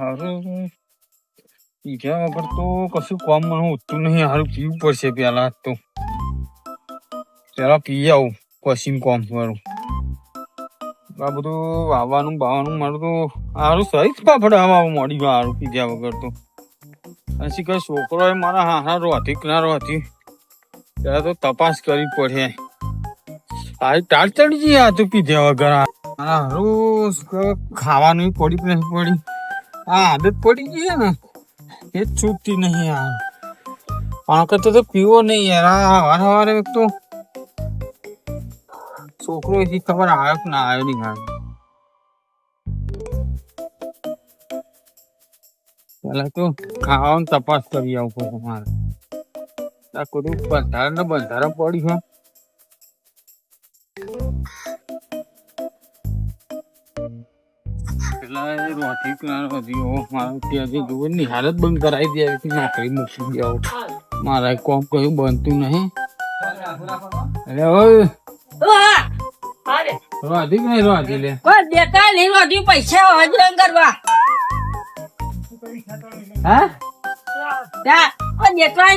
હારું પીધા વગર તો કશું કામ મને હોતું નહીં. સારું પીવું પડશે પહેલાં તો. પહેલાં પી આવું પછી કામ મારું આ બધું વાવવાનું બાવાનું મારું તો હારું સહી જ ફાફડે આવા મોડી હારું પીધા વગર તો. અને શી કઈ છોકરો મારા હારા રોથી કે ના પેલા તો તપાસ કરવી પડે. તારી ટાટ ચડી જઈએ આ તો પીધા વગર. આ હારું ખાવાનું પડી પડી? આ આદત પડી ગઈ ને. એ છૂટતી નહીં યાર. પણ કરતો તો પીવો નહીં યાર. આ વાર હવારે એક તો છોકરો એથી ખબર આવ્યો કે ના આવ્યો નહીં આવ્યો પેલા તો ખાવાનું તપાસ કરી આવું પડે મારે. આ બધું બંધારણ ને બંધારણ પડી હાલત બંધ કરાવી દે નોકરી મૂકી દેવો મારા કોમ કયું બનતું નહીં અરે ઓય નહીં રોટી લે નહીં પૈસા હજરંગ કરવા હા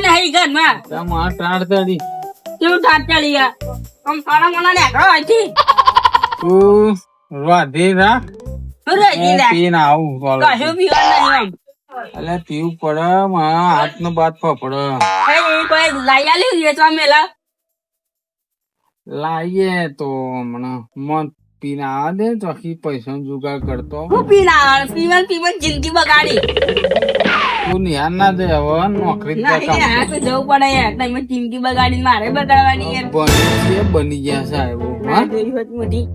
નહીં ઘરમાં તમારા માર કેવું ચડી ગયા આમ થોડા મને નેકળો અહીંથી રોટી રાખ? પીને આવું કશું પીવા નહીં આમ પીવું પડે મારા હાથ નો બાદ પડે. એ એ કોઈ લઈ આલી વેચવા મેલા? લાવીએ તો હમણાં. મન પીને આ દે તો આખી પૈસા જુગાડ કરતો. હું પીના આવે પીવન પીવન જિંદગી બગાડી. તું નિહાર ના દે હવે નોકરી જવું પડે યાર. તમે જિંદગી બગાડી મારે બગાડવાની બની છે બની ગયા સાહેબ મોટી.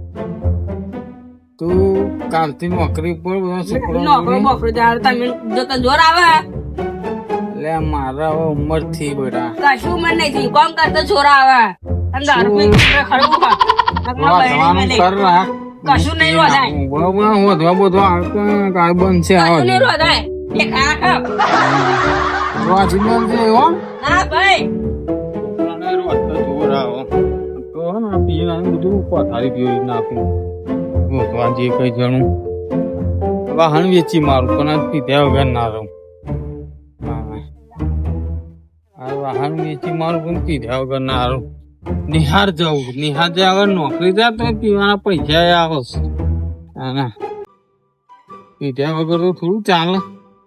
તું કાલથી નોકરી પર બધો છોકરો નોકરો બોકરો ત્યારે તમે જો જોર આવે? એટલે મારા હવે ઉંમરથી બેટા કશું ઉંમર નહીં થી કોમ કરતો જોર આવે. અને દારૂ પી ખડવું કર રાખ કશું નહીં રોધાય ઊંઘવામાં હોધવા બધો આવતો કાળ બનશે કશું આવે નહીં રોધાય એ ખા ખા. વાંચી બનશે હો. ના ભાઈ અને જોર આવે. તો હે ને બધું પથારી પીવી નાખું. જે કઈ જણું. વાહન વેચી મારું, પણ આ પીધા વગર ના રહું. વાહન વેચી મારું, પણ પીધા વગર ના રહું. નિહાર જવું, નિહાર જાય આગળ નોકરી જાય તો પીવાના પૈસા આવે ના. પીધા વગર તો થોડું ચાલે.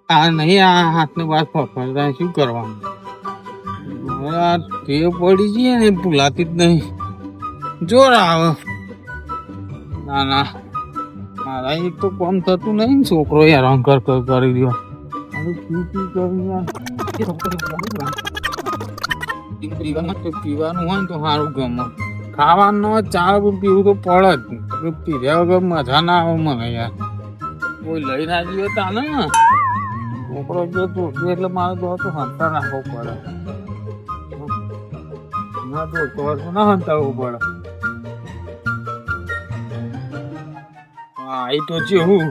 આ નહીં, આ હાથને બાદ ફફડતા શું કરવાનું? ટેવ પડી જઈએ ને, ભૂલાતી જ નહીં. જોર આવે. ના ના મારા એક તો કામ થતું નહીં ને છોકરો યાર કર કર દો અરે પી પી કરી. પીવાનું હોય ને તો સારું ગમે ખાવાનું હોય ચાર પીવું તો પડે જ પીધા વગર મજા ના આવે મને યાર કોઈ લઈ ના જઈએ તાને ને છોકરો જો તું એટલે મારે તો તો હંતા નાખવું પડે ના તો તો તો ના હંતાવવું પડે એ તો છે હું.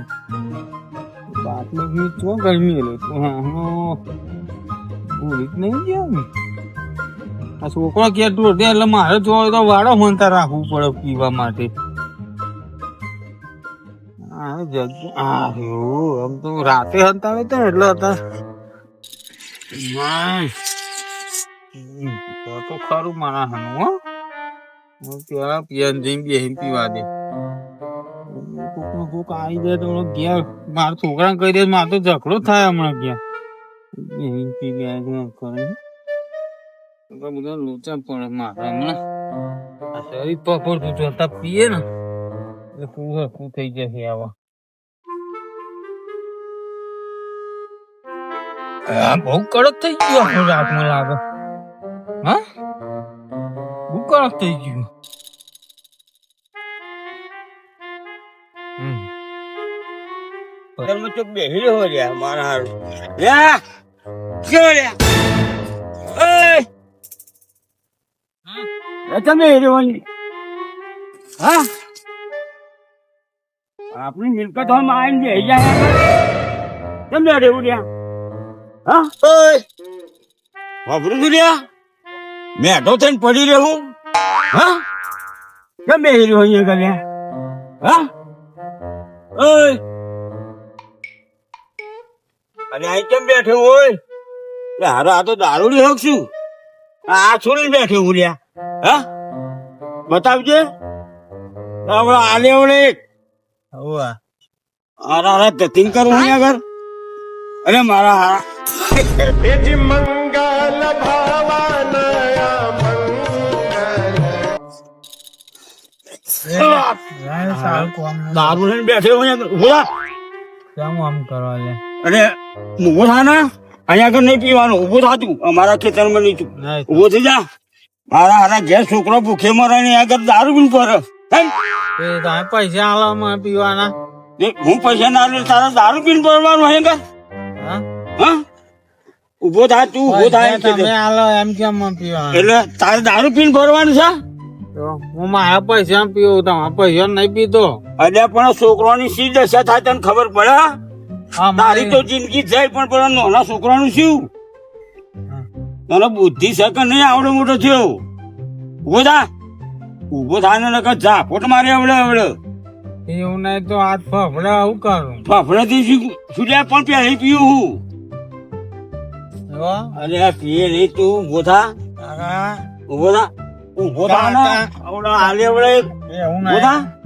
બાટલો બી ચો ગરમી એટલે તો હા ભૂલી જ નહીં ગયા ને. આ છોકરો કે તું એટલે મારે જો હોય તો વાળો મનતા રાખવું પડે પીવા માટે. આ જગ્યા આ આમ તો રાતે હતા તો એટલે હતા. ના. તો ખરું મારા હાનું, હો. પેલા પિયન જઈને બેહીને પીવા દે. કોક આવી જાય તો ઘેર, મારા છોકરાને કહી દે, મારે તો ઝઘડો થાય હમણાં ઘેર. ગયા કરે. બધા લોચા પડે મારા હમણાં. શરીર પકડતું જોતા પીએ ને, એટલે પૂરું હરખું થઈ જશે આવા. બહુ કડક થઈ ગયો આપણો રાતમાં લાગે. હા? બહુ કડક થઈ ગયું. ઘરમાં ચોક બેસી રહ્યો લ્યા મારા હારું. ક્યાં લ્યા ઓય! એ તમે હેરવાની હા? આપણી મિલકત હોય આવીને બેસી જાય તમે રહેવું લ્યા હા? ઓય! વાપરું છું મેઠો થઈને પડી રહેવું હા? બેસી રહ્યો અહીંયા ગલ્યા હા? ઓય! અને અહીં કેમ બેઠો હોય? હારો આ તો દારૂડી હોક છું આ છોડીને બેઠો હું લ્યા. હા? બતાવજે. હમણાં આલે વળે હોવા. હારા હારા ધતિંગ કરું હું આગળ. અરે મારા હારા સારું કોમ. દારૂ લઈને બેઠો હું આગળ. ઊભો આમ કરવા લે? અને ઊભો થા ને અહીંયા આગળ નહીં પીવાનું ઊભો થા તું. અમારા ખેતરમાં નહીં તું. ઊભો થઈ જા. મારા હારા ઘેર છોકરો ભૂખે મરે ને આગળ દારૂ પીને પર પૈસા આલો મને પીવાના હું પૈસા ના લે તારા દારૂ પીને પડવાનું હે કે હા? ઊભો થા તું ઊભો થાય તમે આલો એમ કેમ પીવાનું? એટલે તારે દારૂ પીને ભરવાનું છે? હું મારા પૈસા પીવું તમારા પૈસા નહીં પીતો. અરે પણ છોકરાની શી દશા થાય તને ખબર પડે તારી તો મારી જિંદગી જાય પણ પેલા નાના છોકરાનું શું? તને બુદ્ધિ સકન નહીં આવડો મોટો થયો? ઊભો થા. ઊભો થાય ને નકર ઝાપટ મારે આવડે આવડે. એવું નહીં તો આજ ફફડે આવું કરું? ફફડેથી થી શું પણ પહેલી પીવું હું? હો? અરે આ પીએ નહીં તું ઊભો થા. ઊભો થા. ઊભો થા ને. આવડે હાલે આવડે. ઊભો થા.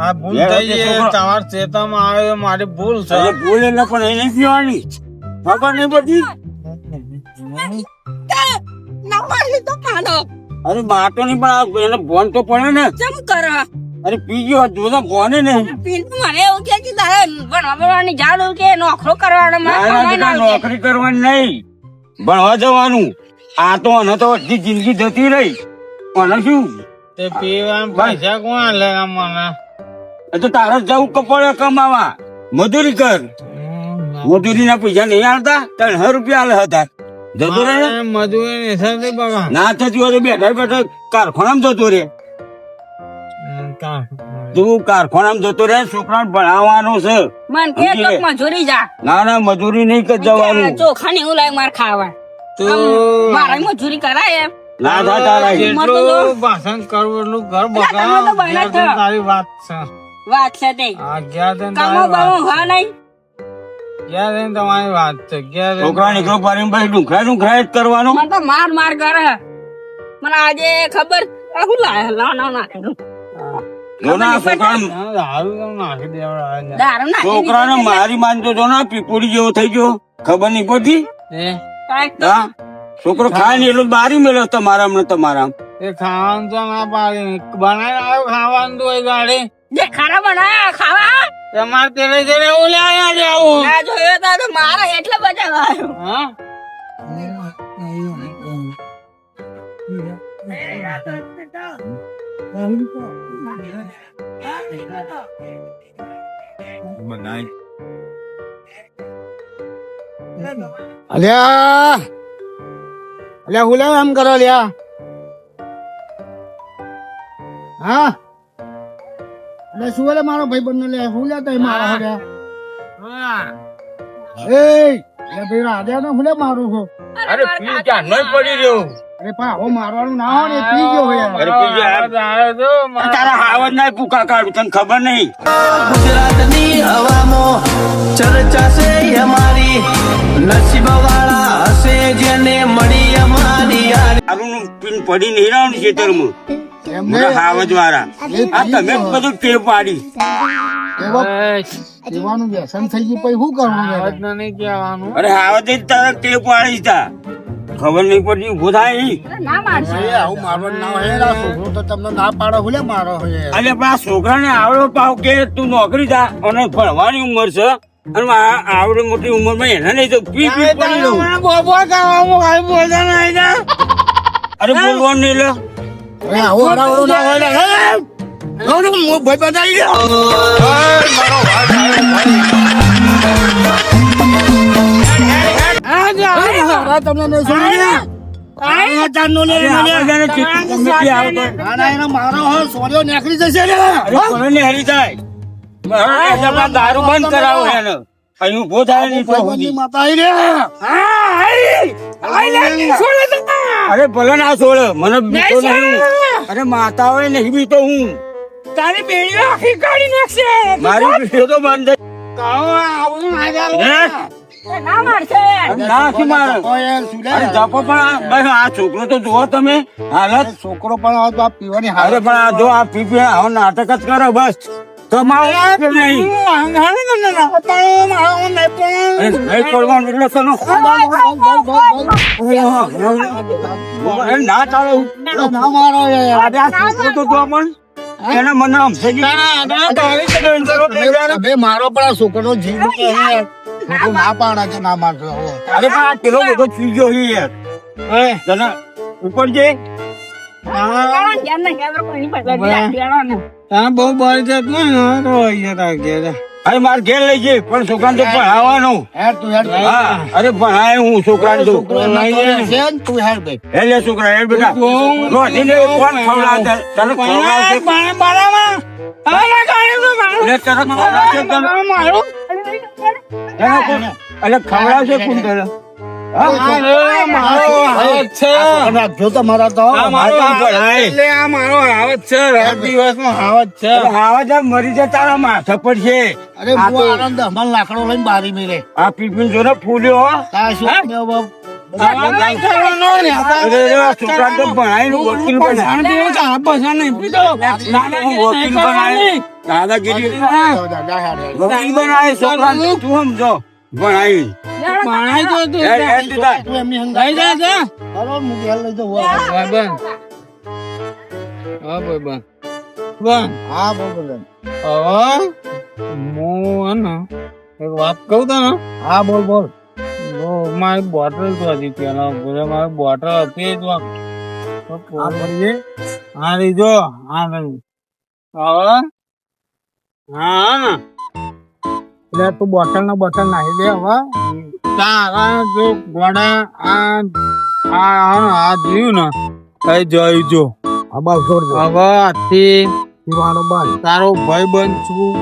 આ ભૂલ થઈ તે તમાર ચેતામાં આવે એ મારી ભૂલ છે. અરે બોલે ને પણ એ નહીં પીવાની ખબર નહીં બધી ના મારી તો અરે માટો નહીં પણ એને ફોન તો પડે ને. કેમ કરો? અરે પી ગયો જો ને પીન મને એવું કે કે તારે ભણવા ભણવાની જાડું કે નોકરો કરવાનો બેટા. નોકરી કરવાની નહીં. ભણવા જવાનું. આ તો અને તો અડધી જિંદગી જતી રહી. અને શું? તે પીવાના પૈસા કોણ લે મને? તો તારે જવું કપડે કમાવા. મજૂરી કર. મજૂરી ના પૈસા નહીં આવતા ત્રણ રૂપિયા આલે હતા જતો મજૂરી ના થતી હોય બેઠા બેઠા કારખાનામાં જતો રે તું કારખાનામાં જતો રહે છોકરાને ભણાવવાનો છે. મન કે સમજી તો લે. મજૂરી જા. ના ના મજૂરી નહીં કર જવાનું. ચોખા ને એવું લાય માર ખાવા. તો મારે મજૂરી કરાય એમ. ના થા તારા જેટલું ભાષણ કરવું એટલું ઘર. તારી વાત છે. વાત છે તે આ ગયા છે કામો બામો વાત. નહીં. ગયા ને તમારી વાત છે ગયા છે ને છોકરા નીકળો ભાઈ ડુંખરા ડુંખરા જ કરવાનું? મને તો માર માર કરે મને આજે ખબર. હું લાય લા ના ના છે. છોકરાને મારી માનતો જો ના પીપુડી જેવો થઈ ગયો. ખબર નહીં પડતી? છોકરો ખાય ને એટલું બારી મેળવ તમારા તમારા એ ખાવાનું તો ના પાડી. બનાવી આવ્યો ખાવાનું તો એ ગાડી. જે ખારા બનાયા ખાવા? તમારે તેરે તેરે ઓલ્યા જાવું ના જોયો તો તો મારા એટલે બચાવાયો હા? અલ્યા! અલ્યા હું એમ કરો લ્યા હા? એટલે શું લે મારો ભાઈ બંધ લે હું લે તઈ મારો હો. એ લે ભાઈ રાજા ને હું લે મારું છો અરે પી જા નઈ પડી રહ્યો. અરે પણ આવો મારવાનું ના હોય ને પી ગયો હોય અરે પી ગયા. આવ્યો તો મારા- તારા હાવજ ના પૂકા કાઢું તને ખબર નહીં. ગુજરાતની હવામાં ચર્ચા છે અમારી નસીબ વાળા હશે જેને મળી અમારી આરું પિન પીન પડી નહીં રહ્યું ખેતરમાં. એમને હાવજ વાળા આ. તમે બધું ટેવ પાડી. એવા વ્યસન થઈ ગયું પછી શું કરવાનું ને નહીં કહેવાનું. અરે હાવજ જ ટેવ પાડી તા ખબર નહીં પડતી ઊભો થાય નહીં ના મારશે આવું મારવાનું ના હોય આ છોકરો તો તમને ના પાડો હું મારો હોય અરે પણ આ છોકરાને આવડો પાવ કે તું નોકરી જા અને ભણવાની ઉંમર છે અને આવડી મોટી ઉંમરમાં એને નહીં તો પી પી પડી રહું. બોબો કરવામાં કાંઈ બોલતા નહીં અરે બોલવાનું નહીં લે. તમને નહીં છોડી દારૂ બંધ કરાવો એને. અહીં ઊભો થાય. માતા. અરે ભલે ના છોડ મને બીતો નહીં અરે માતા હોય નહીં બીતો હું. તારી બેડી આખી કાઢી નાખશે. મારી બીતો તો બંધ કહો આવું ના ચાલે. ના મારશે. ના શું મારે. અરે જપો પણ આ- ભાઈ આ છોકરો તો જુઓ તમે. હાલત. છોકરો પણ આ પીવાની અરે હાલત પણ આ જો આ પીપી આવો નાટક જ કરો બસ. તમારે નહીં. ના ચાલે મારો પણ એને મને સમજાઈ ગયું. બે મારો પણ આ છોકરો જીવનું પાડા છે ના મારતો અરે પણ આ પેલો બધો ચીજો ઉપર જે બહુ જત ને. અરે મારે ઘેર લઈ જઈ પણ છોકરાને તો ભણાવવાનું હેડ તું હેડ. હા અરે ભણાય હું છોકરાને તો. છોકરો ના છે હેડ બે હે લે છોકરા હે બેટા. રોટીને કોણ ખવડાવશે? તને ખવડાવશે? કોણ તને? રાખજો તમારા તો મારો હાવત છે. રાત દિવસનો હાવત છે. અરે આવા મરી જા તારા માથા પર છે અરે આ હું આનંદ લાકડો લઈને બારી મેલે. આ પીપીન જો ને. ફૂલ્યો. દાદાગીરી. તું સમજો. ભણાઈ હેડ દીધા. તું એમની હંગાઈ જા જા. લઈ હા હા હું હે એક વાત કહું તને? હા બોલ બોલ. મારી બોટલ તો હતી પેલા ઘરે મારી બોટલ હતી જ હા બોલીએ હા જો. હા હા ને એટલે તું બોટલ ને બોટલ નાખી દે હવે. તારા જો ગોડા આ આ આ જીવ ને કઈ જઈ જો. હા બસ છોડ દે હવે આથી પીવાનો બંધ. તારો ભાઈ બંધ છું.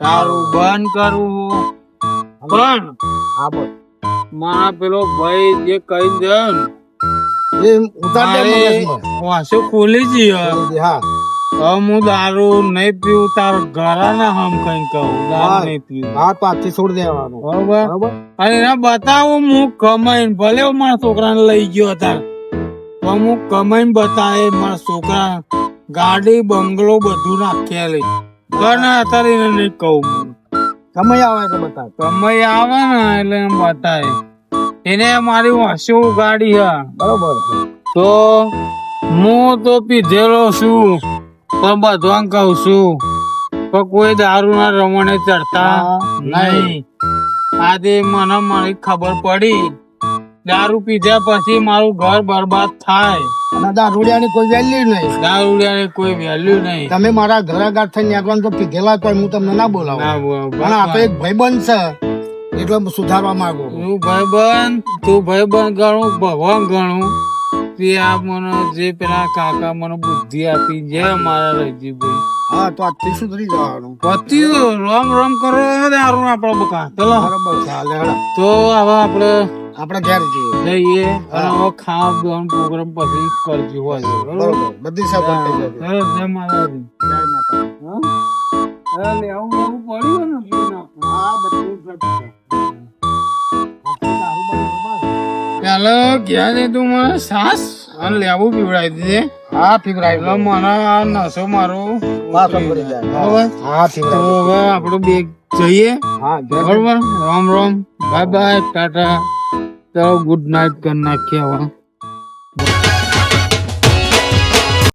તારું બંધ કરું પણ હા બોલ. મારા પેલો ભાઈ જે કહી દે ને, એ ઉતાર દે. વાંસો ખોલી જઈએ હા. હું દારૂ નહીં પીવું તાર ઘરાના હમ કઈ કહું. દારૂ નહીં પીવું. હા પાછી છોડી દેવાનું. બરોબર? બરોબર? અને એને બતાવું હું કમાઈને ભલે હું મારા છોકરાને લઈ ગયો હતા તો હું કમાઈને બતાવે મારા છોકરા ગાડી બંગલો બધું નાખેલી. ઘરના ઘર અત્યારે એને નહીં કહું. સમય આવે તો બતાવે. સમય આવે ને એટલે એમ બતાવે. એને મારી વાસુ ગાડી હા. બરોબર તો હું તો પીધેલો છું. પણ બધવાન કહું છું પણ કોઈ દારૂ ના રમણે ચડતા હા, નહીં. આજે મને મારી ખબર પડી. દારૂ પીધા પછી મારું ઘર બરબાદ થાય. દારૂડિયાની કોઈ વેલ્યુ નહીં. દારૂડિયાને કોઈ વેલ્યુ નહીં. તમે મારા ઘર આગળ થઈને આગળ તો પીધેલા તો હું તમને ના બોલાવું. પણ આ એક ભાઈબંધ છે એટલે સુધારવા માંગુ. તું ભાઈબંધ તું ભાઈબંધ ગણું ભગવાન ગણું. તે આ મને જે પેલા કાકા મને બુદ્ધિ આપી જે મારા રજીભાઈ હા તો આજથી સુધરી જવાનું? પતિ રોમ રોમ કરો દારૂ આપડે બકા. ચલો. બરોબર ચાલે તો હવે આપડે આપણે ઘેર જઈએ. જઈએ અને હવે ખાવા પીવાનો પ્રોગ્રામ પછી કરજો હોય. બરોબર? બધી સગવડ થઈ જશે. ચલો, જય માતાજી. જય માતા. અરે લેવું લેવું પડ્યું ને? હા બધું. ચાલો તું મને સાસ? અને લેવું પીવડાવી દીધે. હા પીવડાવી એટલે મને આ નસો મારો હવે હા તો હવે આપણું બેગ જઈએ. હા બરોબર? Ram Ram. Bye bye tata. ચલો ગુડ નાઇટ કરી નાખીએ હવે.